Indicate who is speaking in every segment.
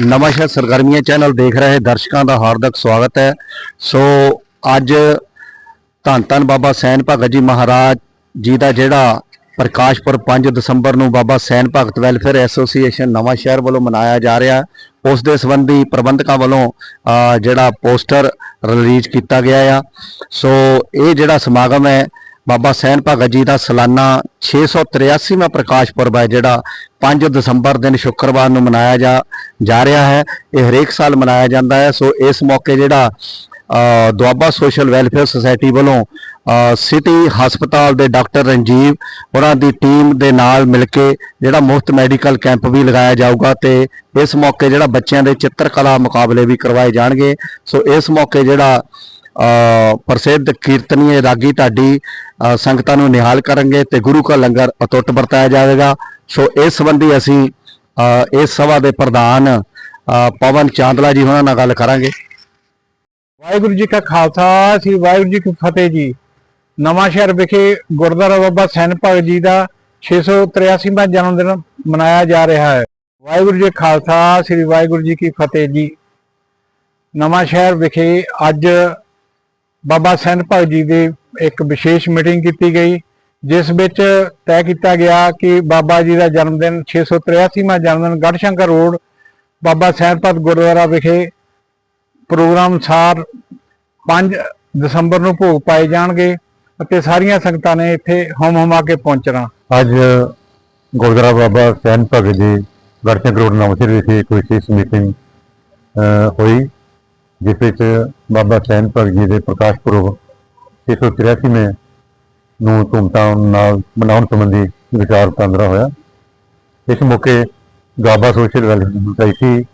Speaker 1: ਨਵਾਂਸ਼ਹਿਰ ਸਰਗਰਮੀਆਂ ਚੈਨਲ ਦੇਖ ਰਹੇ ਦਰਸ਼ਕਾਂ ਦਾ ਹਾਰਦਿਕ ਸਵਾਗਤ ਹੈ। ਸੋ ਅੱਜ ਧੰਨ ਧੰਨ ਬਾਬਾ ਸੈਨ ਭਗਤ ਜੀ ਮਹਾਰਾਜ ਜੀ ਦਾ ਜਿਹੜਾ ਪ੍ਰਕਾਸ਼ ਪੁਰਬ 5 ਦਸੰਬਰ ਨੂੰ ਬਾਬਾ ਸੈਨ ਭਗਤ ਵੈਲਫੇਅਰ ਐਸੋਸੀਏਸ਼ਨ ਨਵਾਂ ਸ਼ਹਿਰ ਵੱਲੋਂ ਮਨਾਇਆ ਜਾ ਰਿਹਾ, ਉਸ ਦੇ ਸੰਬੰਧੀ ਪ੍ਰਬੰਧਕਾਂ ਵੱਲੋਂ ਜਿਹੜਾ ਪੋਸਟਰ ਰਿਲੀਜ਼ ਕੀਤਾ ਗਿਆ ਆ। ਸੋ ਇਹ ਜਿਹੜਾ ਸਮਾਗਮ ਹੈ ਬਾਬਾ ਸੈਨ ਭਗਤ ਜੀ ਦਾ ਸਾਲਾਨਾ 683ਵਾਂ ਪ੍ਰਕਾਸ਼ ਪੁਰਬ ਹੈ, ਜਿਹੜਾ 5 ਦਸੰਬਰ ਦਿਨ ਸ਼ੁੱਕਰਵਾਰ ਨੂੰ ਮਨਾਇਆ ਜਾ ਜਾ ਰਿਹਾ ਹੈ। ਇਹ ਹਰੇਕ ਸਾਲ ਮਨਾਇਆ ਜਾਂਦਾ ਹੈ। ਸੋ ਇਸ ਮੌਕੇ ਜਿਹੜਾ ਦੁਆਬਾ ਸੋਸ਼ਲ ਵੈਲਫੇਅਰ ਸੁਸਾਇਟੀ ਵੱਲੋਂ ਸਿਟੀ ਹਸਪਤਾਲ ਦੇ ਡਾਕਟਰ ਰਣਜੀਵ ਉਹਨਾਂ ਦੀ ਟੀਮ ਦੇ ਨਾਲ ਮਿਲ ਕੇ ਜਿਹੜਾ ਮੁਫਤ ਮੈਡੀਕਲ ਕੈਂਪ ਵੀ ਲਗਾਇਆ ਜਾਊਗਾ ਤੇ ਇਸ ਮੌਕੇ ਜਿਹੜਾ ਬੱਚਿਆਂ ਦੇ ਚਿੱਤਰਕਲਾ ਮੁਕਾਬਲੇ ਵੀ ਕਰਵਾਏ ਜਾਣਗੇ। ਸੋ ਇਸ ਮੌਕੇ ਜਿਹੜਾ ਪ੍ਰਸਿੱਧ ਕੀਰਤਨੀਏ ਰਾਗੀ ਢਾਡੀ ਸੰਗਤਾਂ ਨੂੰ ਨਿਹਾਲ ਕਰਨਗੇ ਤੇ ਗੁਰੂ ਕਾ ਲੰਗਰ ਅਟੁੱਟ ਵਰਤਾਇਆ ਜਾਵੇਗਾ। ਸੋ ਇਸ ਸੰਬੰਧੀ ਅਸੀਂ ਅ, ਇਸ ਸਭਾ ਦੇ ਪ੍ਰਧਾਨ ਪਵਨ ਚਾਂਦਲਾ ਜੀ ਉਹਨਾਂ ਨਾਲ ਗੱਲ ਕਰਾਂਗੇ।
Speaker 2: ਵਾਹਿਗੁਰੂ ਜੀ ਕਾ ਖਾਲਸਾ ਸ੍ਰੀ ਵਾਹਿਗੁਰੂ ਜੀ ਕੀ ਫਤਿਹ ਜੀ। ਨਵਾਂ ਸ਼ਹਿਰ ਵਿਖੇ ਗੁਰਦੁਆਰਾ ਬਾਬਾ ਸੈਨ ਭਗਤ ਜੀ ਦਾ 683ਵਾਂ ਜਨਮ ਦਿਨ ਮਨਾਇਆ ਜਾ ਰਿਹਾ ਹੈ। ਵਾਹਿਗੁਰੂ ਜੀ ਖਾਲਸਾ ਸ੍ਰੀ ਵਾਹਿਗੁਰੂ ਜੀ ਕੀ ਫਤਿਹ ਜੀ। ਨਵਾਂ ਸ਼ਹਿਰ ਵਿਖੇ ਅੱਜ ਬਾਬਾ ਸੈਨ ਭਗਤ ਜੀ ਦੀ ਇੱਕ ਵਿਸ਼ੇਸ਼ ਮੀਟਿੰਗ ਕੀਤੀ ਗਈ, ਜਿਸ ਵਿੱਚ ਤੈਅ ਕੀਤਾ ਗਿਆ ਕਿ ਬਾਬਾ ਜੀ ਦਾ ਜਨਮ ਦਿਨ 683ਵਾਂ ਜਨਮ ਦਿਨ ਗੜਸ਼ੰਕਰ ਰੋਡ, ਬਾਬਾ ਸੈਨ ਭਗਤ ਗੁਰਦੁਆਰਾ ਵਿਖੇ ਪ੍ਰੋਗਰਾਮ ਅਨੁਸਾਰ 5 ਦਸੰਬਰ ਨੂੰ ਭੋਗ ਪਾਏ ਜਾਣਗੇ ਅਤੇ ਸਾਰੀਆਂ ਸੰਗਤਾਂ ਨੇ ਇੱਥੇ ਹਮ ਹਮਾ ਕੇ ਪਹੁੰਚਣਾ।
Speaker 3: ਅੱਜ ਗੁਰਦੁਆਰਾ ਬਾਬਾ ਸੈਨ ਭਗਤ ਜੀ ਗੜਚਕ ਰੋਡ ਨਵਾਂਸ਼ਹਿਰ ਵਿਖੇ ਇੱਕ ਵਿਸ਼ੇਸ਼ ਮੀਟਿੰਗ ਹੋਈ। ਜਿਸ ਵਿੱਚ ਬਾਬਾ ਸੈਨ ਭਗਤ ਜੀ ਦੇ ਪ੍ਰਕਾਸ਼ ਪੁਰਬ 683ਵੇਂ ਨੂੰ ਧੂਮਧਾਮ ਨਾਲ ਮਨਾਉਣ ਸੰਬੰਧੀ ਵਿਚਾਰ ਵਟਾਂਦਰਾ ਹੋਇਆ। ਇਸ ਮੌਕੇ ਗਾਬਾ ਸੋਸ਼ਲ ਵੈਲਫੇਅਰ ਸੁਸਾਇਟੀ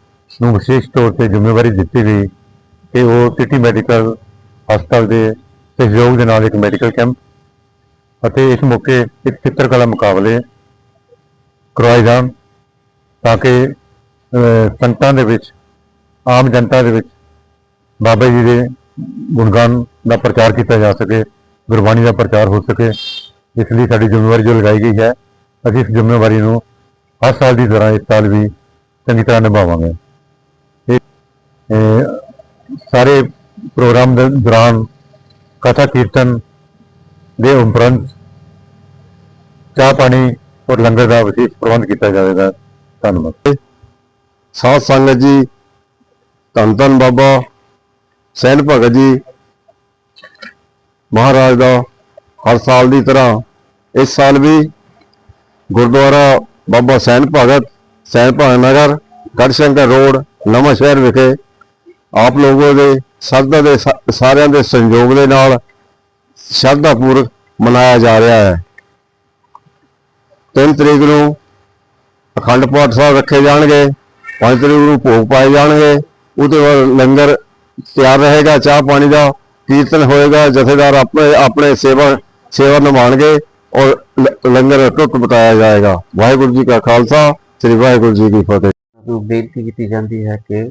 Speaker 3: ਨੂੰ ਵਿਸ਼ੇਸ਼ ਤੌਰ ਤੇ ਜ਼ਿੰਮੇਵਾਰੀ ਦਿੱਤੀ ਗਈ ਕਿ ਉਹ ਸਿਟੀ ਮੈਡੀਕਲ ਹਸਪਤਾਲ ਦੇ ਸਹਿਯੋਗ ਦੇ ਨਾਲ ਇੱਕ ਮੈਡੀਕਲ ਕੈਂਪ ਅਤੇ ਇਸ ਮੌਕੇ ਇੱਕ ਚਿੱਤਰਕਲਾ ਮੁਕਾਬਲੇ ਕਰਵਾਏ ਜਾਣ ਤਾਂ ਕਿ ਸੰਗਤਾਂ ਦੇ ਵਿੱਚ, ਆਮ ਜਨਤਾ ਦੇ ਵਿੱਚ ਬਾਬਾ ਜੀ ਦੇ ਗੁਣਗਾਨ ਦਾ ਪ੍ਰਚਾਰ ਕੀਤਾ ਜਾ ਸਕੇ, ਗੁਰਬਾਣੀ ਦਾ ਪ੍ਰਚਾਰ ਹੋ ਸਕੇ, ਇਸ ਲਈ ਸਾਡੀ ਜ਼ਿੰਮੇਵਾਰੀ ਜੋ ਲਗਾਈ ਗਈ ਹੈ, ਅਸੀਂ ਇਸ ਜ਼ਿੰਮੇਵਾਰੀ ਨੂੰ ਹਰ ਸਾਲ ਦੀ ਤਰ੍ਹਾਂ ਇਸ ਸਾਲ ਵੀ ਚੰਗੀ ਤਰ੍ਹਾਂ ਨਿਭਾਵਾਂਗੇ। ਇਹ ਸਾਰੇ ਪ੍ਰੋਗਰਾਮ ਦੇ ਦੌਰਾਨ ਕਥਾ ਕੀਰਤਨ ਦੇ ਉਪਰੰਤ ਚਾਹ ਪਾਣੀ ਔਰ ਲੰਗਰ ਦਾ ਵਿਸ਼ੇਸ਼ ਪ੍ਰਬੰਧ ਕੀਤਾ ਜਾਵੇਗਾ। ਧੰਨਵਾਦ।
Speaker 1: ਸਾਧ ਸੰਗਤ ਜੀ, ਧੰਨ ਧੰਨ ਬਾਬਾ। ਸੈਨ ਭਗਤ ਜੀ ਮਹਾਰਾਜ ਦਾ ਹਰ ਸਾਲ ਦੀ ਤਰ੍ਹਾਂ ਇਸ ਸਾਲ ਵੀ ਗੁਰਦੁਆਰਾ ਬਾਬਾ ਸੈਨ ਭਗਤ ਸੈਨ ਭਗਤ ਨਗਰ, ਗੜਸ਼ੰਕਰ ਰੋਡ, ਨਵਾਂ ਸ਼ਹਿਰ ਵਿਖੇ ਆਪ ਲੋਗੋ ਦੇ ਸਰਦਾ ਦੇ ਸਾਰਿਆਂ ਦੇ ਸੰਯੋਗ ਦੇ ਨਾਲ ਸ਼ਰਧਾ ਪੂਰਵਕ ਮਨਾਇਆ ਜਾ ਰਿਹਾ ਹੈ। 3 ਤਰੀਕ ਨੂੰ ਅਖੰਡ ਪਾਠ ਸਾਹਿਬ ਰੱਖੇ ਜਾਣਗੇ 5 ਤਰੀਕ ਨੂੰ ਭੋਗ ਪਾਏ ਜਾਣਗੇ, ਉਹਦੇ ਬਾਅਦ ਲੰਗਰ ਤਿਆਰ ਰਹੇਗਾ, ਚਾਹ ਪਾਣੀ ਦਾ ਕੀਰਤਨ ਹੋਏਗਾ, ਜਥੇਦਾਰ ਆਪਣੇ ਆਪਣੇ ਸੇਵਾ ਸੇਵਾ ਨਿਭਾਉਣਗੇ ਔਰ ਲੰਗਰ ਟੁੱਟ ਬਤਾਇਆ ਜਾਏਗਾ। ਵਾਹਿਗੁਰੂ ਜੀ ਕਾ ਖਾਲਸਾ, ਸ੍ਰੀ ਵਾਹਿਗੁਰੂ ਜੀ ਕੀ ਫਤਿਹ।
Speaker 4: ਨੂੰ ਬੇਨਤੀ ਕੀਤੀ ਜਾਂਦੀ ਹੈ ਕਿ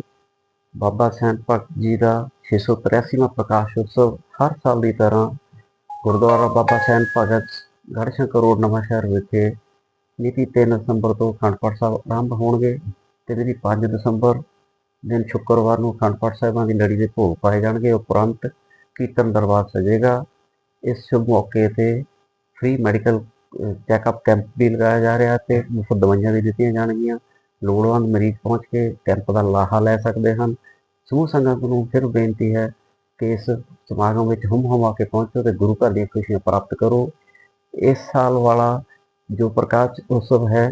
Speaker 4: ਬਾਬਾ ਸੈਨ ਭਗਤ ਜੀ ਦਾ 683ਵਾਂ ਪ੍ਰਕਾਸ਼ ਉਤਸਵ ਹਰ ਸਾਲ ਦੀ ਤਰ੍ਹਾਂ ਗੁਰਦੁਆਰਾ ਬਾਬਾ ਸੈਨ ਭਗਤ ਗੜਸ਼ੰਕਰ ਰੋਡ, ਨਵਾਂ ਸ਼ਹਿਰ ਵਿਖੇ ਮਿਤੀ 3 ਦਸੰਬਰ ਤੋਂ ਅਖੰਡ ਪਾਠ ਸਾਹਿਬ ਆਰੰਭ ਹੋਣਗੇ ਤੇ ਮਿਤੀ 5 ਦਸੰਬਰ ਦਿਨ ਸ਼ੁੱਕਰਵਾਰ ਨੂੰ ਅਖੰਡ ਪਾਠ ਸਾਹਿਬਾਂ ਦੀ ਲੜੀ ਦੇ ਭੋਗ ਪਾਏ ਜਾਣਗੇ। ਉਪਰੰਤ ਕੀਰਤਨ ਦਰਬਾਰ ਸਜੇਗਾ। ਇਸ ਸ਼ੁਭ ਮੌਕੇ ਤੇ ਫ੍ਰੀ ਮੈਡੀਕਲ ਚੈੱਕਅਪ ਕੈਂਪ ਵੀ ਲਗਾਇਆ ਜਾ ਰਿਹਾ ਤੇ ਮੁਫਤ ਦਵਾਈਆਂ ਵੀ ਦਿੱਤੀਆਂ ਜਾਣਗੀਆਂ। ਲੋੜਵੰਦ ਮਰੀਜ਼ ਪਹੁੰਚ ਕੇ ਕੈਂਪ ਦਾ ਲਾਹਾ ਲੈ ਸਕਦੇ ਹਨ। ਸਮੂਹ ਸੰਗਤ ਨੂੰ ਫਿਰ ਬੇਨਤੀ ਹੈ ਕਿ ਇਸ ਸਮਾਗਮ ਵਿੱਚ ਹੁਮ ਹੁਮਾ ਕੇ ਪਹੁੰਚੋ ਤੇ ਗੁਰੂ ਘਰ ਦੀਆਂ ਖੁਸ਼ੀਆਂ ਪ੍ਰਾਪਤ ਕਰੋ। ਇਸ ਸਾਲ ਵਾਲਾ ਜੋ ਪ੍ਰਕਾਸ਼ ਉਤਸਵ ਹੈ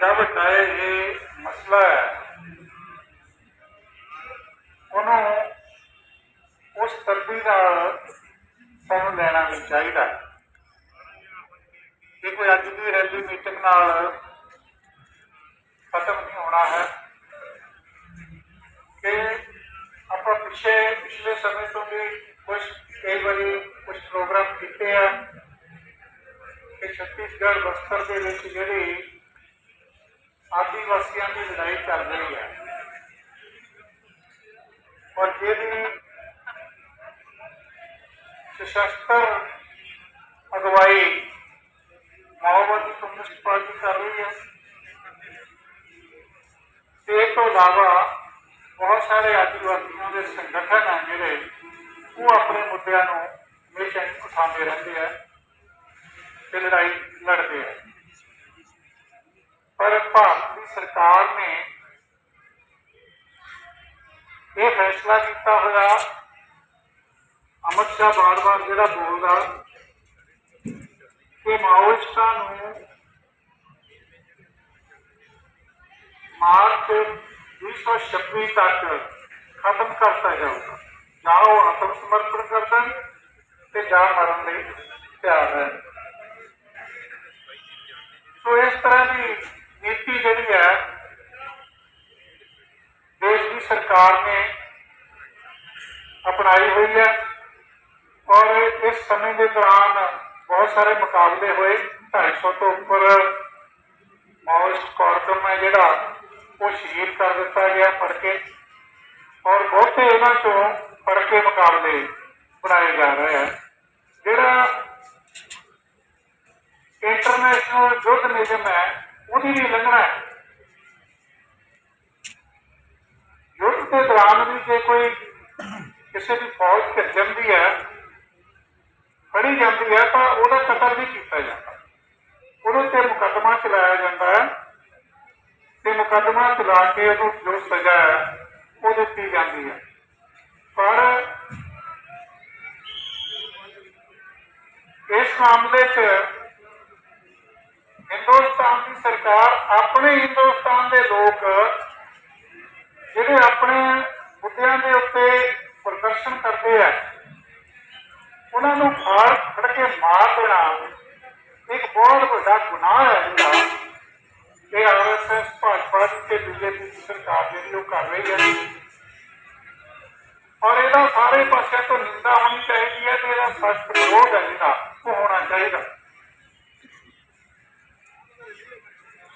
Speaker 5: ਸੋ ਵੱਡਾ ਇਹ ਮਸਲਾ। ਹੈ ਉਹਨੂੰ ਉਸ ਤਰਬੀ ਨਾਲ ਸਾਨੂੰ ਲੈਣਾ ਵੀ ਚਾਹੀਦਾ। ਇਹ ਕੋਈ ਅੱਜ ਦੀ ਰੈਲੀ ਮੀਟਿੰਗ ਨਾਲ ਖਤਮ ਨਹੀਂ ਹੋਣਾ ਹੈ ਕਿ ਆਪਾਂ ਪਿਛੇ ਪਿਛਲੇ ਸਮੇਂ ਤੋਂ ਵੀ ਕੁਝ ਕਈ ਵਾਰੀ ਕੁਝ ਪ੍ਰੋਗਰਾਮ ਕੀਤੇ ਆ ਕਿ ਛੱਤੀਸਗੜ੍ਹ ਬਸਤਰ ਦੇ ਵਿੱਚ ਜਿਹੜੀ ਆਦੀਵਾਸੀਆਂ ਦੀ ਲੜਾਈ ਚੱਲ ਰਹੀ ਹੈ। ਔਰ ਇਹਦੀ ਸਸ਼ਸਤਰ ਅਗਵਾਈ ਮਾਓਵਾਦੀ ਕਮਿਊਨਿਸਟ ਪਾਰਟੀ ਕਰ ਰਹੀ ਹੈ। ਤੇ ਇਹ ਤੋਂ ਇਲਾਵਾ ਬਹੁਤ ਸਾਰੇ ਆਦੀਵਾਸੀਆਂ ਦੇ ਸੰਗਠਨ ਹਨ ਜਿਹੜੇ, ਉਹ ਆਪਣੇ ਮੁੱਦਿਆਂ ਨੂੰ ਹਮੇਸ਼ਾ ਉਠਾਉਂਦੇ ਰਹਿੰਦੇ ਆ ਤੇ ਲੜਾਈ ਲੜਦੇ ਆ। ਪਰ ਭਾਰਤ ਦੀ ਸਰਕਾਰ ਨੇ ਇਹ ਫੈਸਲਾ ਕੀਤਾ ਹੋਇਆ ਅਮਿਤ ਸ਼ਾਹ ਬਾਰ-ਬਾਰ ਜਿਹੜਾ ਬੋਲਦਾ, ਕਿ ਮਾਓਇਸਟਾਂ ਨੂੰ ਮਾਰਚ 2026 ਤੱਕ ਖਤਮ ਕਰਤਾ ਜਾਊਗਾ। ਜਾਂ ਉਹ ਆਤਮ ਸਮਰਪਣ ਕਰ ਤੇ ਜਾਂ ਮਰਨ ਲਈ ਤਿਆਰ ਹੈ। ਸੋ ਇਸ ਤਰ੍ਹਾਂ ਦੀ ਨੀਤੀ ਜਿਹੜੀ ਹੈ, ਦੇਸ਼ ਦੀ ਸਰਕਾਰ ਨੇ ਅਪਣਾਈ ਹੋਈ ਹੈ ਔਰ ਇਸ ਸਮੇਂ ਦੇ ਦੌਰਾਨ ਬਹੁਤ ਸਾਰੇ ਮੁਕਾਬਲੇ ਹੋਏ। 250 ਤੋਂ ਉੱਪਰ ਮਾਓਇਸਟ ਕਾਰਕਮ ਹੈ ਜਿਹੜਾ, ਉਹ ਸ਼ਹੀਦ ਕਰ ਦਿੱਤਾ ਗਿਆ ਫੜ ਕੇ। ਔਰ ਬਹੁਤੇ ਇਹਨਾਂ ਚੋਂ ਫੜ ਕੇ ਮੁਕਾਬਲੇ ਬਣਾਏ ਜਾ ਰਹੇ ਆ ਜਿਹੜਾ ਇੰਟਰਨੈਸ਼ਨਲ ਯੁੱਧ ਨਿਯਮ ਹੈ ਉਹਦੀ ਵੀ ਉਲੰਘਣਾ ਯੁੱਧ ਦੇ ਦੌਰਾਨ ਵੀ ਜੇ ਕੋਈ ਕਿਸੇ ਦੀ ਫੌਜ ਘਿਰ ਜਾਂਦੀ ਹੈ, ਫੜੀ ਜਾਂਦੀ ਹੈ, ਤਾਂ ਉਹਦਾ ਕਤਲ ਵੀ ਕੀਤਾ ਜਾਂਦਾ। ਉਹਦੇ ਤੇ ਮੁਕੱਦਮਾ ਚਲਾਇਆ ਜਾਂਦਾ ਹੈ ਤੇ ਮੁਕੱਦਮਾ ਚਲਾ ਕੇ ਉਹਨੂੰ ਜੋ ਸਜ਼ਾ ਹੈ, ਉਹ ਦਿੱਤੀ ਜਾਂਦੀ ਹੈ। ਪਰ ਇਸ ਮਾਮਲੇ 'ਚ ਹਿੰਦੁਸਤਾਨ ਦੀ ਸਰਕਾਰ ਆਪਣੇ ਹਿੰਦੁਸਤਾਨ ਦੇ ਲੋਕ ਜਿਹੜੇ ਆਪਣੇ ਮੁੱਦਿਆਂ ਦੇ ਉੱਤੇ ਪ੍ਰਦਰਸ਼ਨ ਕਰਦੇ ਆ, ਉਹਨਾਂ ਨੂੰ ਫਾੜ ਫੜ ਕੇ ਮਾਰ ਦੇਣਾ ਇੱਕ ਬਹੁਤ ਵੱਡਾ ਗੁਨਾਹ ਹੈ ਜਿਹੜਾ ਇਹ ਆਰਐਸਐਸ, ਭਾਜਪਾ ਦੀ ਤੇ ਬੀਜੇਪੀ ਦੀ ਸਰਕਾਰ ਜਿਹੜੀ ਉਹ ਕਰ ਰਹੀ ਹੈ। ਔਰ ਇਹਦਾ ਸਾਰੇ ਪਾਸਿਆਂ ਤੋਂ ਨਿੰਦਾ ਹੋਣੀ ਚਾਹੀਦੀ ਹੈ ਤੇ ਇਹਦਾ ਸਖਤ ਵਿਰੋਧ ਹੈ ਜਿਹੜਾ ਉਹ ਹੋਣਾ ਚਾਹੀਦਾ।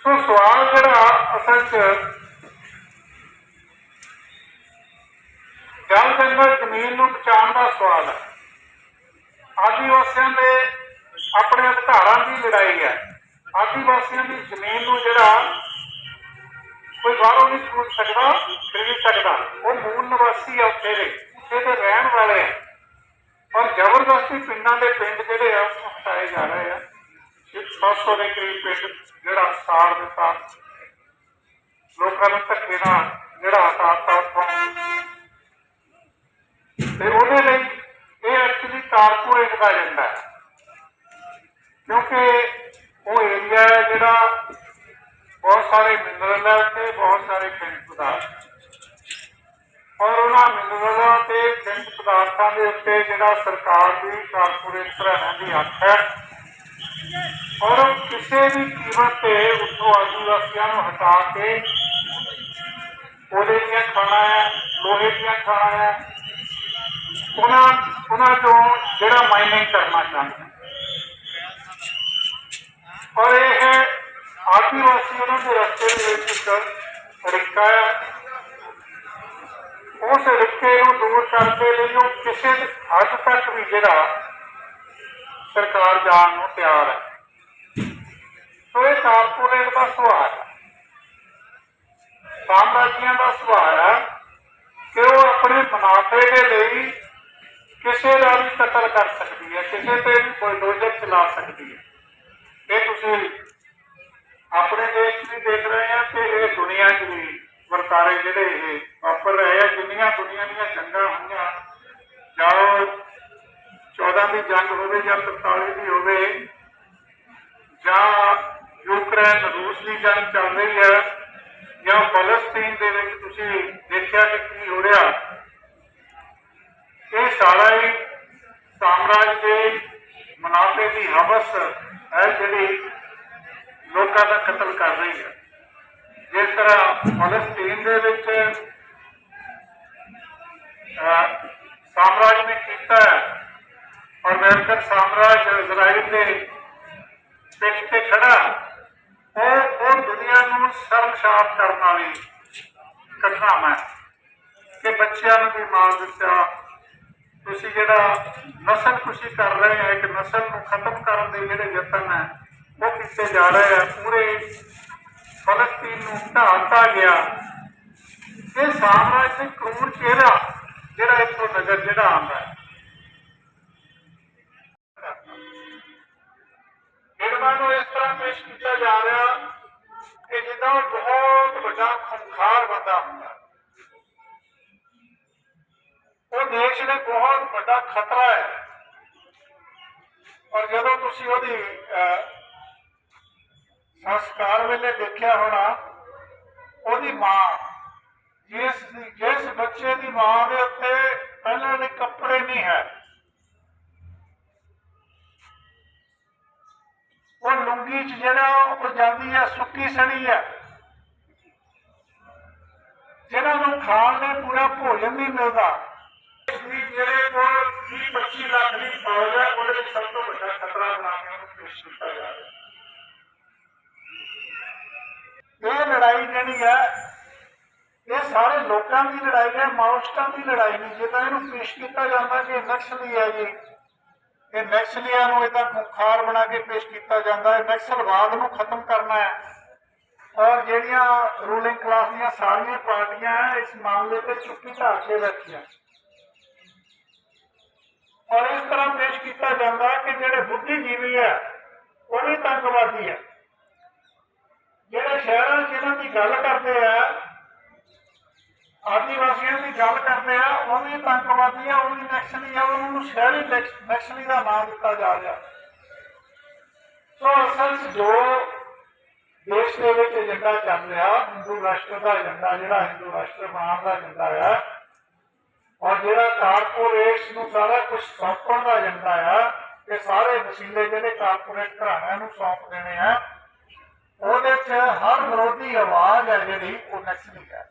Speaker 5: ਸੋ ਸਵਾਲ ਜਿਹੜਾ ਅਸਲ 'ਚ ਜਲ ਜੰਗਲ ਜ਼ਮੀਨ ਨੂੰ ਬਚਾਉਣ ਦਾ ਸਵਾਲ ਹੈ। ਆਦੀਵਾਸੀਆਂ ਦੇ ਆਪਣੇ ਅਧਿਕਾਰਾਂ ਦੀ ਲੜਾਈ ਹੈ। ਆਦੀਵਾਸੀਆਂ ਦੀ ਜ਼ਮੀਨ ਨੂੰ ਜਿਹੜਾ ਕੋਈ ਬਾਹਰੋਂ ਨਹੀਂ ਖਰੀਦ ਸਕਦਾ ਖਰੀਦ ਸਕਦਾ। ਉਹ ਮੂਲ ਨਿਵਾਸੀ ਆ ਉੱਥੇ ਦੇ। ਉੱਥੇ ਦੇ ਰਹਿਣ ਵਾਲੇ ਆ। ਔਰ ਜ਼ਬਰਦਸਤੀ ਪਿੰਡਾਂ ਦੇ ਪਿੰਡ ਜਿਹੜੇ ਆ, ਉਹ ਹਟਾਏ ਜਾ ਰਹੇ ਆ। 600 ਦੇ ਕਰੀਬ ਪਿੰਡ ਜਿਹੜਾ ਸਾੜ ਦਿੱਤਾ। ਲੋਕਾਂ ਨੂੰ ਧੱਕੇ ਨਾਲ ਜਿਹੜਾ ਹਟਾਤਾ। ਉੱਥੋਂ ਤੇ ਉਹਦੇ ਲਈ ਇਹ ਐਕਚੁਅਲੀ ਕਾਰਪੋਰੇਟ ਦਾ ਏਜੰਡਾ ਕਿਉਂਕਿ ਉਹ ਏਰੀਆ ਹੈ ਜਿਹੜਾ ਬਹੁਤ ਸਾਰੇ ਮਿਨਰਲ ਤੇ ਬਹੁਤ ਸਾਰੇ ਖਣਿਜ ਪਦਾਰਥ ਔਰ ਉਹਨਾਂ ਮਿਨਰਲਾਂ ਤੇ ਖਣਿਜ ਪਦਾਰਥਾਂ ਦੇ ਉੱਤੇ ਜਿਹੜਾ ਸਰਕਾਰ ਦੀ ਕਾਰਪੋਰੇਟ ਘਰਾਣਿਆਂ ਦੀ ਹੱਥ ਹੈ ਔਰ ਕਿਸੇ ਵੀ ਕੀਮਤ ਤੇ ਉੱਥੋਂ ਆਦੀਵਾਸੀਆਂ ਨੂੰ ਹਟਾ ਕੇ ਉਹਦੇ ਦੀਆਂ ਖਾਣਾ ਹੈ, ਲੋਹੇ ਦੀਆਂ ਖਾਣਾ ਹੈ, ਉਹਨਾਂ ਉਹਨਾਂ ਤੋਂ ਜਿਹੜਾ ਮਾਈਨਿੰਗ ਕਰਨਾ ਚਾਹੁੰਦੇ ਔਰ ਇਹ ਆਦੀਵਾਸੀ ਉਹਨਾਂ ਦੇ ਰਸਤੇ ਦੇ ਵਿੱਚ ਰਿਕਾ ਉਸ ਰਿਕੇ ਨੂੰ ਦੂਰ ਕਰਨ ਦੇ ਲਈ ਉਹ ਕਿਸੇ ਹੱਦ ਤੱਕ ਵੀ ਜਿਹੜਾ ਸਰਕਾਰ ਜਾਣ ਨੂੰ ਤਿਆਰ ਹੈ। ਸੋ ਇਹ ਕਾਰਪੋਰੇਟ ਦਾ ਸੁਭਾਅ ਹੈ। ਸਾਮਰਾਜੀਆਂ ਦਾ ਸੁਭਾਅ ਹੈ ਕਿ ਉਹ ਆਪਣੇ ਮੁਨਾਫੇ ਦੇ ਲਈ ਕਿਸੇ ਦਾ ਵੀ ਕਤਲ ਕਰ ਸਕਦੀ ਹੈ, ਕਿਸੇ ਤੇ ਵੀ ਬੁਲਡੋਜ਼ਰ ਚਲਾ ਸਕਦੀ ਹੈ। ਇਹ ਤੁਸੀਂ ਆਪਣੇ ਦੇਸ਼ 'ਚ ਵੀ ਦੇਖ ਰਹੇ ਆ ਤੇ ਇਹ ਦੁਨੀਆ 'ਚ ਵੀ ਵਰਤਾਰੇ ਜਿਹੜੇ ਇਹ ਵਾਪਰ ਰਹੇ ਆ, ਜਿੰਨੀਆਂ ਦੁਨੀਆ ਦੀਆਂ ਜੰਗਾਂ ਹੋਈਆਂ ਦੀ ਜੰਗ ਹੋਵੇ ਜਾਂ 43 ਦੀ ਹੋਵੇ ਜਾਂ ਯੂਕਰੇਨ ਰੂਸ ਦੀ ਜੰਗ ਚੱਲ ਰਹੀ ਹੈ ਜਾਂ ਫਲਸਤੀਨ ਦੇ ਵਿੱਚ ਤੁਸੀਂ ਦੇਖਿਆ ਕਿ ਕੀ ਹੋ ਰਿਹਾ, ਇਹ ਸਾਰਾ ਹੀ ਸਾਮਰਾਜ ਦੇ ਮੁਨਾਫੇ ਦੀ ਹਵਸ ਹੈ ਜਿਹੜੀ ਲੋਕਾਂ ਦਾ ਕਤਲ ਕਰ ਰਹੀ ਹੈ। ਜਿਸ ਤਰ੍ਹਾਂ ਫਲਸਤੀਨ ਦੇ ਵਿੱਚ ਸਾਮਰਾਜ ਨੇ ਕੀਤਾ ਹੈ ਅਮਰੀਕਨ ਸਾਮਰਾਜ ਇਜ਼ਰਾਈਲ ਦੇ ਪਿੱਛ ਤੇ ਖੜਾ ਉਹ ਉਹ ਦੁਨੀਆ ਨੂੰ ਸ਼ਰਮਸ਼ਾਰ ਕਰਨ ਵਾਲੀ ਘਟਨਾ ਹੈ ਕਿ ਬੱਚਿਆਂ ਨੂੰ ਵੀ ਮਾਰ ਦਿੱਤਾ। ਤੁਸੀਂ ਜਿਹੜਾ ਨਸਲ ਖੁਸ਼ੀ ਕਰ ਰਹੇ ਹੋ, ਇੱਕ ਨਸਲ ਨੂੰ ਖਤਮ ਕਰਨ ਦੇ ਜਿਹੜੇ ਯਤਨ ਹੈ, ਉਹ ਕੀਤੇ ਜਾ ਰਹੇ ਹੈ ਪੂਰੇ ਫਲਸਤੀਨ ਨੂੰ ਢਾਤਾ ਗਿਆ। ਇਹ ਸਾਮਰਾਜ ਦੇ ਕਰੂਰ ਚਿਹਰਾ ਜਿਹੜਾ ਇੱਥੋਂ ਨਜ਼ਰ ਜਿਹੜਾ ਆਉਂਦਾ ਹੈ। ਫਿਲਮਾਂ ਨੂੰ ਇਸ ਤਰ੍ਹਾਂ ਪੇਸ਼ ਕੀਤਾ ਜਾ ਰਿਹਾ ਕਿ ਜਿੱਦਾਂ ਉਹ ਬਹੁਤ ਵੱਡਾ ਖੰਖਾਰ ਬੰਦਾ ਹੁੰਦਾ ਉਹ ਦੇਸ਼ ਲਈ ਬਹੁਤ ਵੱਡਾ ਖਤਰਾ ਹੈ। ਔਰ ਜਦੋਂ ਤੁਸੀਂ ਉਹਦੀ ਸੰਸਕਾਰ ਵੇਲੇ ਦੇਖਿਆ ਹੋਣਾ, ਉਹਦੀ ਮਾਂ, ਜਿਸ ਦੀ ਜਿਸ ਬੱਚੇ ਦੀ ਮਾਂ ਦੇ ਉੱਤੇ ਪਹਿਲਾਂ ਦੇ ਕੱਪੜੇ ਨਹੀਂ ਹੈ ਲੁੰਗੀ ਚ ਜਿਹੜਾ ਉਹ ਜਾਂਦੀ ਹੈ ਸੁੱਕੀ ਸੜੀ ਹੈ। ਜਿਹਨਾਂ ਨੂੰ ਖਾਣ ਲਈ ਪੂਰਾ ਭੋਜਨ ਨਹੀਂ ਮਿਲਦਾ। ਜਿਹੜੇ ਕੋਲ 20 25 ਲੱਖ ਦੀ ਫੌਜ ਹੈ ਉਹਦੇ ਵਿੱਚ ਸਭ ਤੋਂ ਵੱਡਾ ਖਤਰਾ ਬਣਾ ਕੇ ਉਹਨੂੰ ਪੇਸ਼ ਕੀਤਾ ਜਾ ਰਿਹਾ ਇਹ ਲੜਾਈ ਜਿਹੜੀ ਹੈ ਇਹ ਸਾਰੇ ਲੋਕਾਂ ਦੀ ਲੜਾਈ ਹੈ ਮਾਓਇਸਟਾਂ ਦੀ ਲੜਾਈ ਨਹੀਂ। ਜੇ ਤਾਂ ਇਹਨੂੰ ਪੇਸ਼ ਕੀਤਾ ਜਾਂਦਾ ਕਿ ਨਕਸਲੀ ਹੈ ਜੀ। ਇਹ ਨਕਸਲੀਆਂ ਨੂੰ ਇਦਾਂ ਖੁੰਖਾਰ ਬਣਾ ਕੇ ਪੇਸ਼ ਕੀਤਾ ਜਾਂਦਾ ਹੈ। ਨਕਸਲਵਾਦ ਨੂੰ ਖਤਮ ਕਰਨਾ ਹੈ। ਔਰ ਜਿਹੜੀਆਂ ਰੂਲਿੰਗ ਕਲਾਸ ਦੀਆਂ ਸਾਰੀਆਂ ਪਾਰਟੀਆਂ ਇਸ ਮਾਮਲੇ ਤੇ ਚੁੱਪੀ ਧਾਰ ਕੇ ਬੈਠੀਆਂ ਔਰ ਇਸ ਤਰ੍ਹਾਂ ਪੇਸ਼ ਕੀਤਾ ਜਾਂਦਾ ਕਿ ਜਿਹੜੇ ਬੁੱਧੀਜੀਵੀ ਹੈ, ਉਹ ਵੀ ਤੰਗਵਾਦੀ ਹੈ। ਜਿਹੜੇ ਸ਼ਹਿਰਾਂ 'ਚ ਦੀ ਗੱਲ ਕਰਦੇ ਆ ਆਦੀਵਾਸੀਆਂ ਦੀ ਗੱਲ ਕਰਦੇ ਆ, ਉਹ ਵੀ ਤੰਕਵਾਦੀ ਆ, ਉਹ ਵੀ ਨਕਸਲੀ ਆ, ਉਹਨਾਂ ਨੂੰ ਸ਼ਹਿਰੀ ਨਕਸਲੀ ਦਾ ਨਾਮ ਦਿੱਤਾ ਜਾ ਰਿਹਾ। ਸੋ ਅਸਲ ਜੋ ਦੇਸ਼ ਦੇ ਵਿੱਚ ਏਜੰਡਾ ਚੱਲ ਰਿਹਾ, ਹਿੰਦੂ ਰਾਸ਼ਟਰ ਦਾ ਏਜੰਡਾ ਜਿਹੜਾ, ਹਿੰਦੂ ਰਾਸ਼ਟਰ ਬਣਾਉਣ ਦਾ ਏਜੰਡਾ ਆ, ਔਰ ਜਿਹੜਾ ਕਾਰਪੋਰੇਟਸ ਨੂੰ ਸਾਰਾ ਕੁਝ ਸੌਂਪਣ ਦਾ ਏਜੰਡਾ ਆ ਕਿ ਸਾਰੇ ਵਸੀਲੇ ਜਿਹੜੇ ਕਾਰਪੋਰੇਟ ਘਰਾਣਿਆਂ ਨੂੰ ਸੌਂਪ ਦੇਣੇ ਆ, ਉਹਦੇ 'ਚ ਹਰ ਵਿਰੋਧੀ ਆਵਾਜ਼ ਹੈ ਜਿਹੜੀ, ਉਹ ਨਕਸਲੀ ਹੈ